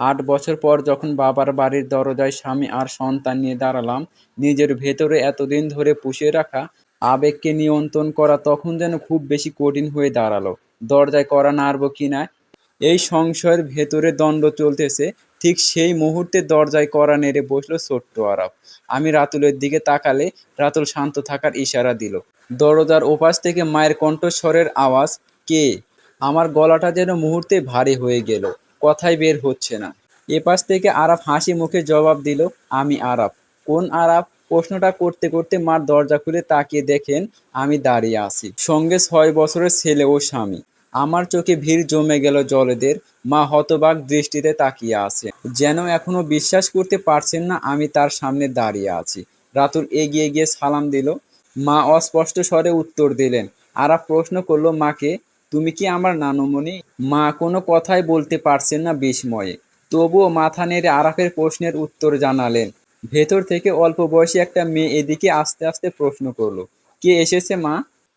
আট বছর পর যখন বাবার বাড়ির দরজায় স্বামী আর সন্তান নিয়ে দাঁড়ালাম, নিজের ভেতরে এতদিন ধরে পুষে রাখা আবেগকে নিয়ন্ত্রণ করা তখন যেন খুব বেশি কঠিন হয়ে দাঁড়াল। দরজায় করা নাড়ব কিনা এই সংশয়ের ভেতরে দণ্ড চলতেছে। ঠিক সেই মুহূর্তে দরজায় করা নেড়ে বসল ছোট্ট আরব। আমি রাতুলের দিকে তাকালে রাতুল শান্ত থাকার ইশারা দিল। দরজার ওপাশ থেকে মায়ের কণ্ঠস্বরের আওয়াজ, কে? আমার গলাটা যেন মুহূর্তে ভারী হয়ে গেল। কথাই বের হচ্ছে না। এপাশ থেকে আরাফ হাসি মুখে জবাব দিল, আমি আরাফ। কোন আরাফ? প্রশ্নটা করতে করতে মার দরজা খুলে তাকিয়ে দেখেন, আমি দাঁড়িয়ে আছি। সঙ্গে ছয় বছরের ছেলে ও স্বামী। আমার চোখে ভিড় জমে গেল জলেদের। মা হতবাক দৃষ্টিতে তাকিয়ে আছে। যেন এখনও বিশ্বাস করতে পারছেন না, আমি তার সামনে দাঁড়িয়ে আছি। রাতুল এগিয়ে গিয়ে সালাম দিল। মা অস্পষ্ট স্বরে উত্তর দিলেন, আরাফ প্রশ্ন করল মাকে তুমি কি আমার নানুমণি? মা কোনো কথাই বলতে পারছেন না বিস্ময়ে। তবুও মাথা নেড়ে আরাফের প্রশ্নের উত্তর জানালেন। ভেতর থেকে অল্প বয়সী একটা মেয়ে এদিকে আস্তে আস্তে প্রশ্ন করল, কে এসেছে মা?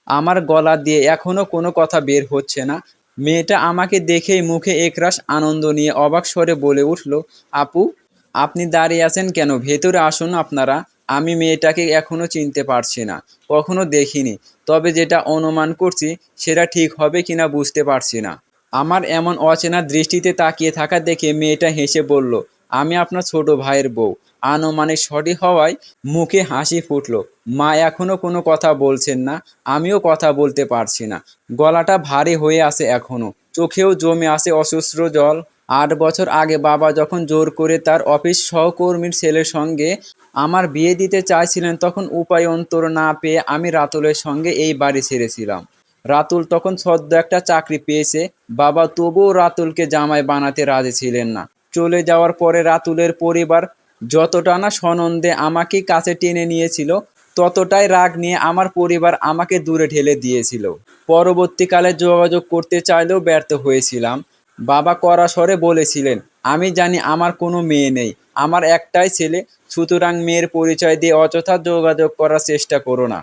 আমার গলা দিয়ে এখনও কোনো কথা বের হচ্ছে না। মেয়েটা আমাকে দেখেই মুখে একরাশ আনন্দ নিয়ে অবাক স্বরে বলে উঠল, আপু, আপনি দাঁড়িয়ে আছেন কেন? ভেতরে আসুন আপনারা। আমি মেয়েটাকে এখনও চিনতে পারছি না। কখনো দেখিনি। তবে যেটা অনুমান করছি, সেটা ঠিক হবে কিনা বুঝতে পারছি না। আমার এমন অচেনা দৃষ্টিতে তাকিয়ে থাকা দেখে মেয়েটা হেসে বলল, আমি আপনার ছোট ভাইয়ের বউ। আনুমানিক সঠিক হওয়ায় মুখে হাসি ফুটলো। মা এখনও কোনো কথা বলছেন না, আমিও কথা বলতে পারছি না। গলাটা ভারী হয়ে আছে এখনও। চোখেও জমে আছে অসুস্র জল। আট বছর আগে বাবা যখন জোর করে তার অফিস সহকর্মীর ছেলের সঙ্গে আমার বিয়ে দিতে চাইছিলেন তখন উপায় অন্তর না পেয়ে আমি রাতুলের সঙ্গে এই বাড়ি ছেড়েছিলাম। রাতুল তখন সদ্য একটা চাকরি পেয়েছে। বাবা তবুও রাতুলকে জামাই বানাতে রাজি ছিলেন না। চলে যাওয়ার পরে রাতুলের পরিবার যতটা না সনন্দে আমাকে কাছে টেনে নিয়েছিল, ততটাই রাগ নিয়ে আমার পরিবার আমাকে দূরে ঠেলে দিয়েছিল। পরবর্তীকালে যোগাযোগ করতে চাইলেও ব্যর্থ হয়েছিলাম। বাবা কড়া স্বরে বলেছিলেন, আমি জানি আমার কোনো মেয়ে নেই। আমার একটাই ছেলে সুতরাং মেয়ের পরিচয় দিয়ে অযথা যোগাযোগ করার চেষ্টা করো না।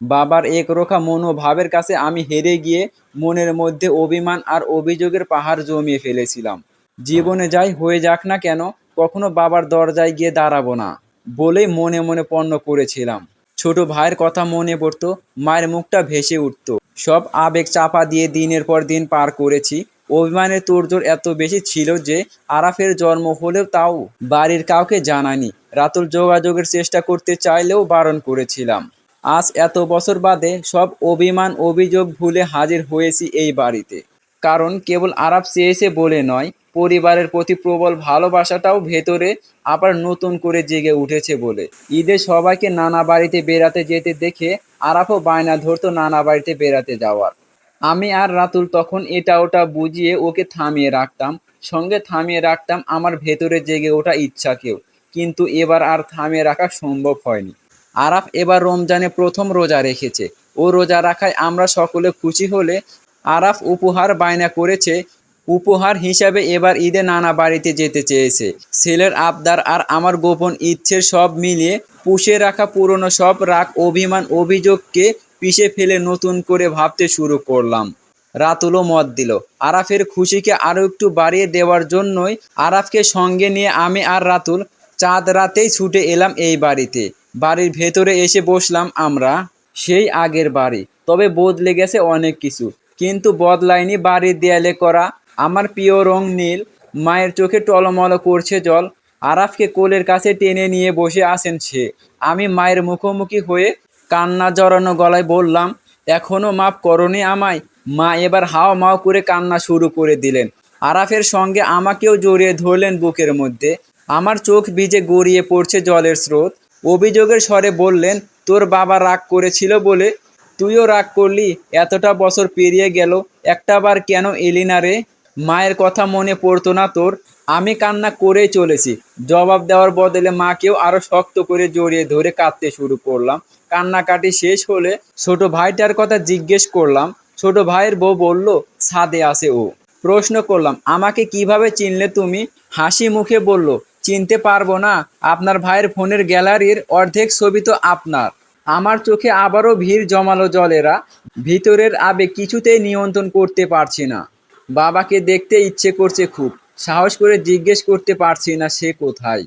বাবার একরোখা মনোভাবের কাছে আমি হেরে গিয়ে মনের মধ্যে অভিমান আর অভিযোগের পাহাড় জমিয়ে ফেলেছিলাম। জীবনে যাই হয়ে যাক না কেন, কখনো বাবার দরজায় গিয়ে দাঁড়াবো না বলেই মনে মনে পণ্য করেছিলাম। ছোট ভাইয়ের কথা মনে পড়তো, মায়ের মুখটা ভেসে উঠতো। সব আবেগ চাপা দিয়ে দিনের পর দিন পার করেছি অভিমানের তোড়জোড় এত বেশি ছিল যে আরাফের জন্ম হলেও তাও বাড়ির কাউকে জানানি রাতুল যোগাযোগের চেষ্টা করতে চাইলেও বারণ করেছিলাম। আজ এত বছর বাদে সব অভিমান, অভিযোগ ভুলে হাজির হয়েছি এই বাড়িতে। কারণ কেবল আরাপ চেয়েছে বলে নয়, পরিবারের প্রতি প্রবল ভালোবাসাটাও ভেতরে আবার নতুন করে জেগে উঠেছে বলে। ঈদে সবাইকে নানা বাড়িতে বেড়াতে যেতে দেখে আরাফও বায়না ধরতো নানা বাড়িতে বেড়াতে যাওয়ার। আমি আর রাতুল তখন এটা ওটা বুঝিয়ে ওকে থামিয়ে রাখতাম। সঙ্গে থামিয়ে রাখতাম আমার ভেতরে জেগে ওঠা ইচ্ছাকেও। কিন্তু এবার আর থামিয়ে রাখা সম্ভব হয়নি। আরাফ এবার রমজানে প্রথম রোজা রেখেছে। ও রোজা রাখায় আমরা সকলে খুশি হলে আরাফ উপহার বায়না করেছে। উপহার হিসাবে এবার ঈদে নানা বাড়িতে যেতে চেয়েছে। ছেলের আবদার আর আমার গোপন ইচ্ছের সব মিলিয়ে পুষে রাখা পুরনো সব রাগ, অভিমান, অভিযোগকে পিষে ফেলে নতুন করে ভাবতে শুরু করলাম। রাতুলও মত দিল, আরাফের খুশিকে আরও একটু বাড়িয়ে দেওয়ার জন্যই আরাফকে সঙ্গে নিয়ে আমি আর রাতুল চাঁদ রাতেই ছুটে এলাম এই বাড়িতে। বাড়ির ভেতরে এসে বসলাম আমরা, সেই আগের বাড়ি। তবে বদলে গেছে অনেক কিছু, কিন্তু বদলায়নি বাড়ির দেয়ালে করা। আমার প্রিয় রং নীল, মায়ের চোখে টলমল করছে জল। আরাফকে কোলের কাছে টেনে নিয়ে বসে আছেন সে। আমি মায়ের মুখোমুখি হয়ে কান্না জড়ানো গলায় বললাম, এখনও মাপ করনি আমায়। মা এবার হাও মাও করে কান্না শুরু করে দিলেন। আরাফের সঙ্গে আমাকেও জড়িয়ে ধরলেন বুকের মধ্যে। আমার চোখ ভিজে গড়িয়ে পড়ছে জলের স্রোত। অভিযোগের স্বরে বললেন, তোর বাবা রাগ করেছিল বলে তুইও রাগ করলি, এতটা বছর পেরিয়ে গেল একটাবার কেন এলি না রে? মায়ের কথা মনে পড়তো না তোর। আমি কান্না করেই চলেছি। জবাব দেওয়ার বদলে মাকেও আরও শক্ত করে জড়িয়ে ধরে কাঁদতে শুরু করলাম। কান্নাকাটি শেষ হলে ছোট ভাইটার কথা জিজ্ঞেস করলাম। ছোট ভাইয়ের বউ বলল, ছাদে আছে ও। প্রশ্ন করলাম, আমাকে কীভাবে চিনলে তুমি? হাসি মুখে বলল, চিনতে পারব না। আপনার ভাইয়ের ফোনের গ্যালারির অর্ধেক ছবি তো আপনার। আমার চোখে আবারও ভিড় জমালো জলেরা। ভিতরের আবেগ কিছুতেই নিয়ন্ত্রণ করতে পারছি না। বাবাকে দেখতে ইচ্ছে করছে খুব। সাহস করে জিজ্ঞেস করতে পারছি না সে কোথায়।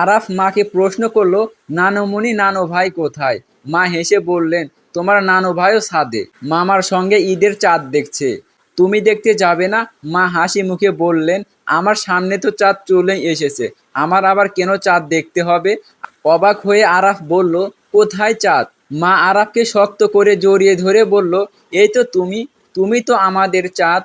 আরাফ মাকে প্রশ্ন করল, নানমণি নানো ভাই কোথায়? মা হেসে বললেন, তোমার নানো ভাইও সাদে মামার সঙ্গে ঈদের চাঁদ দেখছে। তুমি দেখতে যাবে না? মা হাসি মুখে বললেন, আমার সামনে তো চাঁদ চলে এসেছে। আমার আবার কেন চাঁদ দেখতে হবে? অবাক হয়ে আরাফ বলল, কোথায় চাঁদ? মা আরাফকে শক্ত করে জড়িয়ে ধরে বলল, এই তো তুমি তুমি তো আমাদের চাঁদ।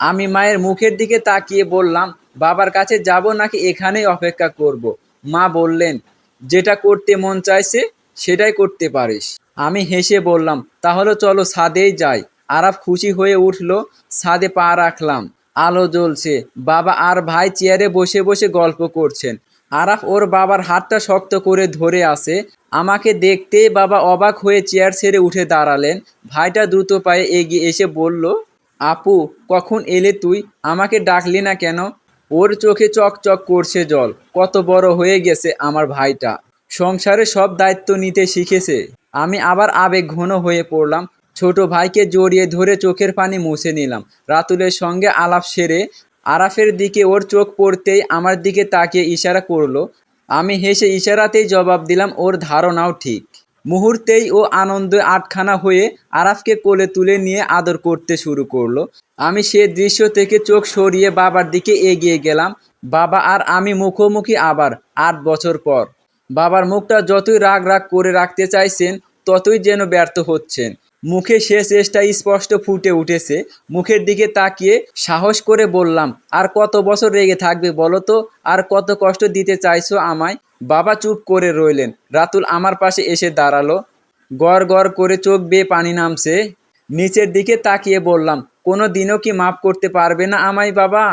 আমি মায়ের মুখের দিকে তাকিয়ে বললাম, বাবার কাছে যাব নাকি এখানেই অপেক্ষা করব। মা বললেন, যেটা করতে মন চাইছে সেটাই করতে পারিস। আমি হেসে বললাম, তাহলে চলো ছাদেই যাই। আরাফ খুশি হয়ে উঠল, ছাদে পা রাখলাম। আলো জ্বলছে। বাবা আর ভাই চেয়ারে বসে বসে গল্প করছেন। আরাফ ওর বাবার হাতটা শক্ত করে ধরে আছে। আমাকে দেখতে বাবা অবাক হয়ে চেয়ার ছেড়ে উঠে দাঁড়ালেন। ভাইটা দ্রুত পায়ে এগিয়ে এসে বলল, আপু, কখন এলে তুই? আমাকে ডাকলি না কেন? ওর চোখে চকচক করছে জল। কত বড় হয়ে গেছে আমার ভাইটা। সংসারে সব দায়িত্ব নিতে শিখেছে। আমি আবার আবেগ ঘন হয়ে পড়লাম। ছোট ভাইকে জড়িয়ে ধরে চোখের পানি মুছে নিলাম। রাতুলের সঙ্গে আলাপ সেরে আরাফের দিকে ওর চোখ পড়তেই আমার দিকে তাকিয়ে ইশারা করল। আমি হেসে ইশারাতেই জবাব দিলাম, ওর ধারণাও ঠিক। মুহূর্তেই ও আনন্দে আটখানা হয়ে আরাফকে কোলে তুলে নিয়ে আদর করতে শুরু করল। আমি সে দৃশ্য থেকে চোখ সরিয়ে বাবার দিকে এগিয়ে গেলাম। বাবা আর আমি মুখোমুখি আবার আট বছর পর। বাবার মুখটা যতই রাগ রাগ করে রাখতে চাইছেন, ততই যেন ব্যর্থ হচ্ছেন। মুখে সে চেষ্টা স্পষ্ট ফুটে উঠেছে। মুখের দিকে তাকিয়ে সাহস করে বললাম, আর কত বছর রেগে থাকবে বলো তো? আর কত কষ্ট দিতে চাইছো আমায়? বাবা চুপ করে রইলেন। রাতুল আমার পাশে এসে দাঁড়াল। গড় গড় করে চোখ বেয়ে পানি নামছে। নিচের দিকে তাকিয়ে বললাম কোনো দিনও কি মাফ করতে পারবে না আমায় বাবা?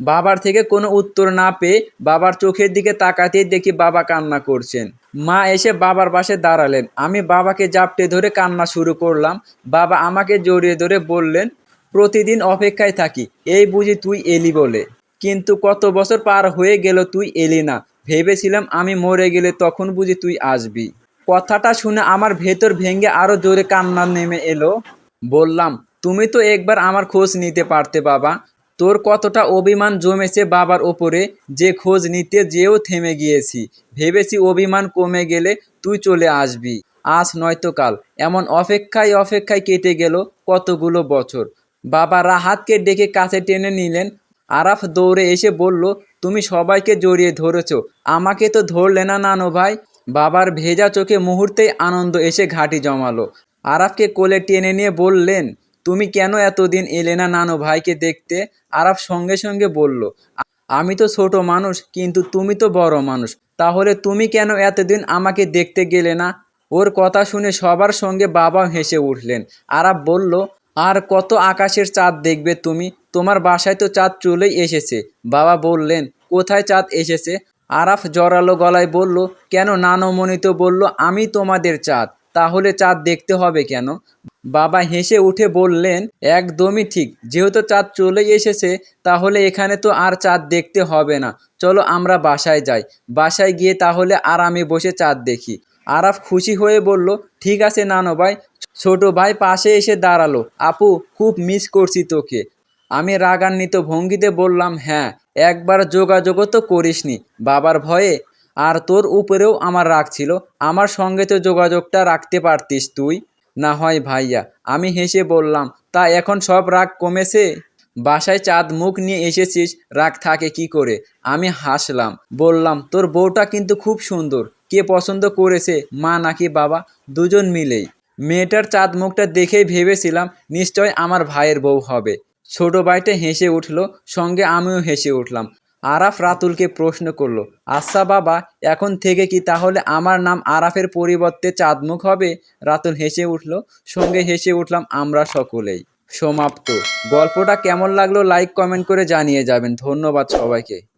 বাবার থেকে কোনো উত্তর না পেয়ে বাবার চোখের দিকে তাকাতেই দেখি বাবা কান্না করছেন। মা এসে বাবার পাশে দাঁড়ালেন। আমি বাবাকে জাপটে ধরে কান্না শুরু করলাম। বাবা আমাকে জড়িয়ে ধরে বললেন, প্রতিদিন অপেক্ষায় থাকি। এই বুঝি তুই এলি বলে। কিন্তু কত বছর পার হয়ে গেল তুই এলি না। ভেবেছিলাম আমি মরে গেলে তখন বুঝি তুই আসবি। কথাটা শুনে আমার ভেতর ভেঙে আরও জোরে কান্না নেমে এলো। বললাম, তুমি তো একবার আমার খোঁজ নিতে পারতে বাবা। তোর কতটা অভিমান জমেছে বাবার ওপরে? যে খোঁজ নিতে যেও থেমে গিয়েছি। ভেবেছি অভিমান কমে গেলে তুই চলে আসবি। আজ নয়তো কাল। এমন অপেক্ষায় অপেক্ষায় কেটে গেল কতগুলো বছর। বাবা রাহাতকে ডেকে কাছে টেনে নিলেন। আরাফ দৌড়ে এসে বলল, তুমি সবাইকে জড়িয়ে ধরেছ। আমাকে তো ধরলে না নানো ভাই? বাবার ভেজা চোখে মুহূর্তেই আনন্দ এসে ঘাটি জমালো। আরাফকে কোলে টেনে নিয়ে বললেন তুমি কেন এতদিন এলে না নানো ভাইকে দেখতে? আরাফ সঙ্গে সঙ্গে বলল, আমি তো ছোট মানুষ, কিন্তু তুমি তো বড় মানুষ। তাহলে তুমি কেন এতদিন আমাকে দেখতে গেলে না? ওর কথা শুনে সবার সঙ্গে বাবা হেসে উঠলেন। আরাফ বলল, আর কত আকাশের চাঁদ দেখবে তুমি? তোমার বাসায় তো চাঁদ চলেই এসেছে। বাবা বললেন, কোথায় চাঁদ এসেছে? আরাফ জরালো গলায় বলল, কেন নানমণি তো বলল, আমি তোমাদের চাঁদ। তাহলে চাঁদ দেখতে হবে কেন? বাবা হেসে উঠে বললেন, একদমই ঠিক। যেহেতু চাঁদ চলে এসেছে, তাহলে এখানে তো আর চাঁদ দেখতে হবে না। চলো আমরা বাসায় যাই। বাসায় গিয়ে তাহলে আরামে বসে চাঁদ দেখি। আরাফ খুশি হয়ে বলল, ঠিক আছে নানো ভাই। ছোট ভাই পাশে এসে দাঁড়াল। আপু, খুব মিস করছি তোকে। আমি রাগান্বিত ভঙ্গিতে বললাম হ্যাঁ একবার যোগাযোগও তো করিসনি। বাবার ভয়ে আর তোর উপরেও আমার রাগ ছিল। আমার সঙ্গে তো যোগাযোগটা রাখতে পারতিস তুই। না হয় ভাইয়া, আমি হেসে বললাম, তা এখন সব রাগ কমেছে? বাসায় চাঁদ মুখ নিয়ে এসেছিস, রাগ থাকে কি করে? আমি হাসলাম, বললাম, তোর বউটা কিন্তু খুব সুন্দর। কে পছন্দ করেছে, মা নাকি বাবা? দুজন মিলেই। মেয়েটার চাঁদ মুখটা দেখেই ভেবেছিলাম, নিশ্চয় আমার ভাইয়ের বউ হবে। ছোট ভাইটা হেসে উঠল, সঙ্গে আমিও হেসে উঠলাম আরাফ রাতুলকে প্রশ্ন করল আচ্ছা বাবা, এখন থেকে কি তাহলে আমার নাম আরাফের পরিবর্তে চাঁদমুখ হবে? রাতুল হেসে উঠল, সঙ্গে হেসে উঠলাম আমরা সকলেই। সমাপ্ত। গল্পটা কেমন লাগল লাইক কমেন্ট করে জানিয়ে যাবেন। ধন্যবাদ সবাইকে।